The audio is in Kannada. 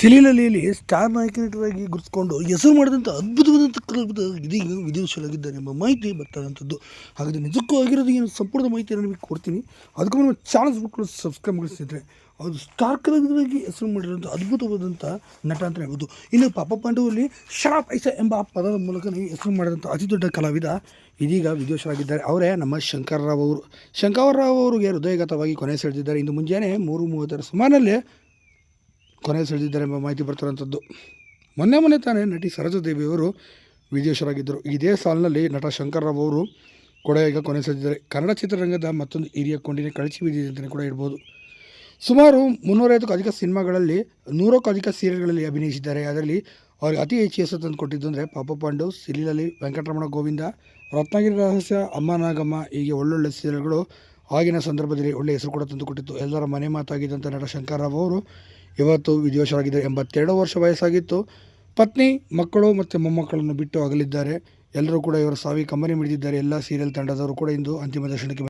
ಸಿಲಿಲಲಿಯಲ್ಲಿ ಸ್ಟಾರ್ ನಾಯಕ ನಟರಾಗಿ ಗುರುತಿಸಿಕೊಂಡು ಹೆಸರು ಮಾಡಿದಂಥ ಅದ್ಭುತವಾದಂಥ ಕಲಾವಿದ ಇದೀಗ ವಿದೇಶಿಗಳಾಗಿದ್ದಾರೆ ಎಂಬ ಮಾಹಿತಿ ಬರ್ತಾರಂಥದ್ದು ಹಾಗಾದರೆ ನಿಜಕ್ಕೂ ಆಗಿರೋದು ಏನು? ಸಂಪೂರ್ಣ ಮಾಹಿತಿಯನ್ನು ನಿಮಗೆ ಕೊಡ್ತೀನಿ. ಅದಕ್ಕೂ ನಮ್ಮ ಚಾನಲ್ಸ್ ಬಿಟ್ಟು ಸಬ್ಸ್ಕ್ರೈಬ್ ಮಾಡಿಸಿದ್ರೆ ಅದು ಸ್ಟಾರ್ ಕಲಾವಿದರಾಗಿ ಹೆಸರು ಮಾಡಿರೋಂಥ ಅದ್ಭುತವಾದಂಥ ನಟ ಅಂತ ಹೇಳ್ಬೋದು. ಇನ್ನು ಪಾಪ ಪಾಂಡವಲ್ಲಿ ಶರಾ ಪೈಸ ಎಂಬ ಪದದ ಮೂಲಕ ಹೆಸರು ಮಾಡಿದಂಥ ಅತಿ ದೊಡ್ಡ ಕಲಾವಿದ ಇದೀಗ ವಿದೇಶರಾಗಿದ್ದಾರೆ ಅವರೇ ನಮ್ಮ ಶಂಕರ್ರಾವ್ ಅವರು. ಶಂಕರ್ರಾವ್ ಅವರಿಗೆ ಹೃದಯಗತವಾಗಿ ಕೊನೆ ಸೆಳೆದಿದ್ದಾರೆ. ಇಂದು ಮುಂಜಾನೆ ಮೂರು ಮೂವತ್ತರ ಸುಮಾರಲ್ಲಿ ಕೊನೆ ಸೆಳೆದಿದ್ದಾರೆ ಎಂಬ ಮಾಹಿತಿ ಬರ್ತಿರೋಂಥದ್ದು ಮೊನ್ನೆ ಮೊನ್ನೆ ತಾನೇ ನಟಿ ಸರೋಜಾದೇವಿ ಅವರು ವಿದೇಶರಾಗಿದ್ದರು ಇದೇ ಸಾಲಿನಲ್ಲಿ ನಟ ಶಂಕರ್ರಾವ್ ಅವರು ಕೂಡ ಈಗ ಕೊನೆ ಸೆಳೆದಿದ್ದಾರೆ. ಕನ್ನಡ ಚಿತ್ರರಂಗದ ಮತ್ತೊಂದು ಹಿರಿಯ ಕೊಂಡಿನ ಕಳಚಿ ಬಿದ್ದಿದೆ ಅಂತಲೇ ಕೂಡ ಇರ್ಬೋದು ಸುಮಾರು ಮುನ್ನೂರೈವತ್ತಕ್ಕೂ ಅಧಿಕ ಸಿನಿಮಾಗಳಲ್ಲಿ, ನೂರಕ್ಕೂ ಅಧಿಕ ಸೀರಿಯಲ್ಗಳಲ್ಲಿ ಅಭಿನಯಿಸಿದ್ದಾರೆ. ಅದರಲ್ಲಿ ಅವ್ರಿಗೆ ಅತಿ ಹೆಚ್ಚು ಹೆಸರು ತಂದು ಕೊಟ್ಟಿದ್ದು ಅಂದರೆ ಪಾಪ ಪಾಂಡು ಸಿಲಿಲಲ್ಲಿ ವೆಂಕಟರಮಣ ಗೋವಿಂದ, ರತ್ನಗಿರಿ ರಹಸ್ಯ, ಅಮ್ಮ ನಾಗಮ್ಮ ಹೀಗೆ ಒಳ್ಳೊಳ್ಳೆ ಸೀರಿಯಲ್ಗಳು ಆಗಿನ ಸಂದರ್ಭದಲ್ಲಿ ಒಳ್ಳೆಯ ಹೆಸರು ಕೂಡ ತಂದು ಕೊಟ್ಟಿತ್ತು. ಎಲ್ಲರ ಮನೆ ಮಾತಾಗಿದ್ದಂಥ ನಟ ಶಂಕರ್ರಾವ್ ಅವರು ಇವತ್ತು ವಿಧಿವಶರಾಗಿದ್ದಾರೆ ಎಂಬತ್ತೆರಡು ವರ್ಷ ವಯಸ್ಸಾಗಿತ್ತು. ಪತ್ನಿ, ಮಕ್ಕಳು ಮತ್ತು ಮೊಮ್ಮಕ್ಕಳನ್ನು ಬಿಟ್ಟು ಅಗಲಿದ್ದಾರೆ. ಎಲ್ಲರೂ ಕೂಡ ಇವರ ಸಾವಿ ಕಂಬನಿ ಮಿಡಿದಿದ್ದಾರೆ. ಎಲ್ಲ ಸೀರಿಯಲ್ ತಂಡದವರು ಕೂಡ ಇಂದು ಅಂತಿಮ ದರ್ಶನಕ್ಕೆ